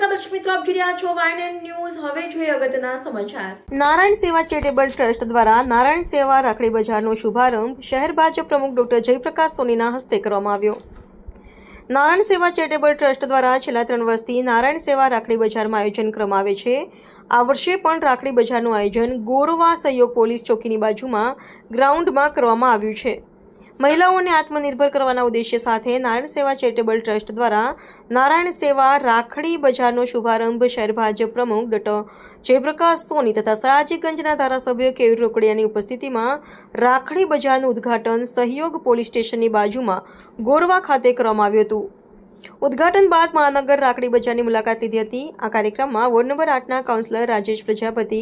દર્શક મિત્રો, આપ જોઈ રહ્યા છો વાયન ન્યૂઝ હવે જોઈએ અગત્યના સમાચાર. નારાયણ સેવા ચેરિટેબલ ટ્રસ્ટ દ્વારા નારાયણ સેવા રાખડી બજારનો શુભારંભ શહેર ભાજપ પ્રમુખ ડોક્ટર જયપ્રકાશ સોનીના હસ્તે કરવામાં આવ્યો. નારાયણ સેવા ચેરિટેબલ ટ્રસ્ટ દ્વારા છેલ્લા ત્રણ વર્ષથી નારાયણ સેવા રાખડી બજારમાં આયોજન કરવામાં આવે છે. આ વર્ષે પણ રાખડી બજારનું આયોજન ગોરવા સહયોગ પોલીસ ચોકીની બાજુમાં ગ્રાઉન્ડમાં કરવામાં આવ્યું છે. મહિલાઓને આત્મનિર્ભર કરવાના ઉદ્દેશ્ય સાથે નારાયણ સેવા ચેરિટેબલ ટ્રસ્ટ દ્વારા નારાયણ સેવા રાખડી બજારનો શુભારંભ શહેર ભાજપ પ્રમુખ ડોક્ટર જયપ્રકાશ સોની તથા સયાજીગંજના ધારાસભ્ય કેયુર રોકડિયાની ઉપસ્થિતિમાં રાખડી બજારનું ઉદ્ઘાટન સહયોગ પોલીસ સ્ટેશનની બાજુમાં ગોરવા ખાતે કરવામાં આવ્યું હતું. ઉદ્ઘાટન બાદ મહાનગર રાખડી બજારની મુલાકાત લીધી હતી. આ કાર્યક્રમમાં વોર્ડ નંબર આઠના councillor Rajesh Prajapati,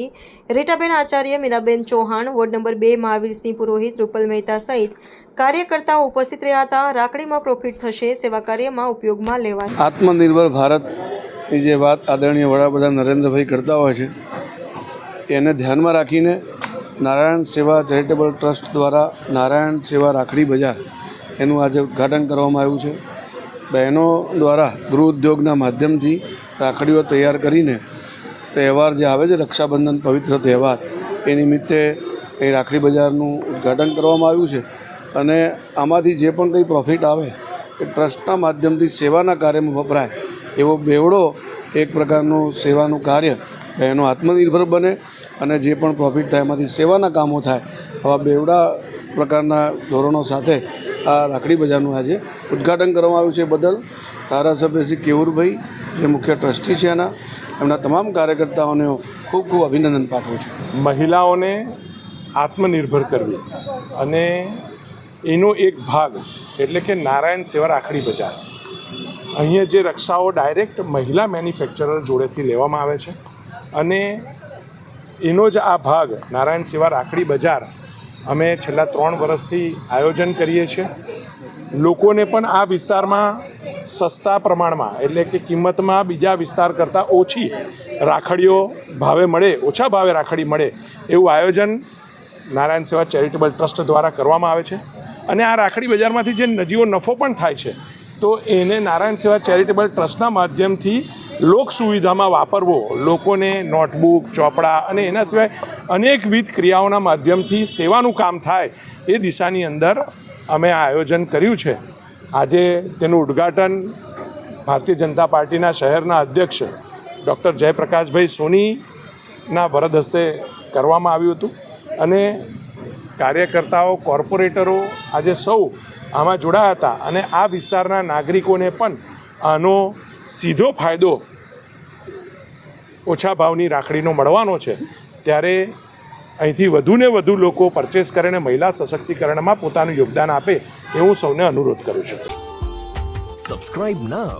Ritaben Acharya Miraben Chauhan, ward number બે મહાવીરસિંહ પુરોહિત, રૂપલ મહેતા સહિત કાર્યકર્તાઓ ઉપસ્થિત રહ્યા હતા. રાખડીમાં પ્રોફિટ થશે, સેવા કાર્યમાં ઉપયોગમાં લેવાય આત્મનિર્ભર ભારતની જે વાત આદરણીય વડાપ્રધાન નરેન્દ્રભાઈ કરતા હોય છે, એને ધ્યાનમાં રાખીને નારાયણ સેવા ચેરિટેબલ ટ્રસ્ટ દ્વારા નારાયણ સેવા રાખડી બજાર એનું આજે ઉદ્ઘાટન કરવામાં આવ્યું છે. બહેનો દ્વારા ગૃહ ઉદ્યોગના માધ્યમથી રાખડીઓ તૈયાર કરીને તહેવાર જે આવે છે, રક્ષાબંધન પવિત્ર તહેવાર, એ નિમિત્તે એ રાખડી બજારનું ઉદ્ઘાટન કરવામાં આવ્યું છે. અને આમાંથી જે પણ કંઈ પ્રોફિટ આવે, એ ટ્રસ્ટના માધ્યમથી સેવાના કાર્યમાં વપરાય એવો બેવડો એક પ્રકારનું સેવાનું કાર્ય બહેનો આત્મનિર્ભર બને અને જે પણ પ્રોફિટ થાય એમાંથી સેવાના કામો થાય, આવા બેવડા પ્રકારના ધોરણો સાથે આ રાખડી બજારનું આજે ઉદ્ઘાટન કરવામાં આવ્યું છે બદલ ધારાસભ્ય શ્રી કેવુરભાઈ, જે મુખ્ય ટ્રસ્ટી છે એના, એમના તમામ કાર્યકર્તાઓને ખૂબ ખૂબ અભિનંદન પાઠવું છું. મહિલાઓને આત્મનિર્ભર કરવી અને એનો એક ભાગ એટલે કે નારાયણ સેવા રાખડી બજાર. અહીંયા જે રક્ષાઓ ડાયરેક્ટ મહિલા મેન્યુફેક્ચરર જોડેથી લેવામાં આવે છે અને એનો જ આ ભાગ નારાયણ સેવા રાખડી બજાર અમે છેલ્લા ત્રણ વર્ષથી આયોજન કરીએ છીએ. લોકોને પણ આ વિસ્તારમાં સસ્તા પ્રમાણમાં, એટલે કે કિંમતમાં બીજા વિસ્તાર કરતાં ઓછી રાખડીઓ ભાવે મળે, ઓછા ભાવે રાખડી મળે એવું આયોજન નારાયણ સેવા ચેરિટેબલ ટ્રસ્ટ દ્વારા કરવામાં આવે છે. અને આ રાખડી બજારમાંથી જે નજીવો નફો પણ થાય છે, તો એને નારાયણ સેવા ચેરિટેબલ ટ્રસ્ટના માધ્યમથી લોક સુવિધામાં વાપરવો, લોકોને નોટબુક, ચોપડા અને એના સિવાય અનેકવિધ ક્રિયાઓના માધ્યમથી સેવાનું કામ થાય એ દિશાની અંદર અમે આ આયોજન કર્યું છે. આજે તેનું ઉદ્ઘાટન ભારતીય જનતા પાર્ટીના શહેરના અધ્યક્ષ ડૉક્ટર જયપ્રકાશભાઈ સોનીના વરદ હસ્તે કરવામાં આવ્યું હતું અને કાર્યકર્તાઓ, કોર્પોરેટરો આજે સૌ આમાં જોડાયા હતા અને આ વિસ્તારના નાગરિકોને પણ આનો સીધો ફાયદો ઓછા ભાવની રાખડીનો મળવાનો છે. ત્યારે અહીંથી વધુને વધુ લોકો પરચેસ કરીને મહિલા સશક્તિકરણમાં પોતાનું યોગદાન આપે એવું સૌને અનુરોધ કરું છું. Subscribe now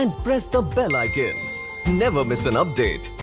and press the bell icon never miss an update.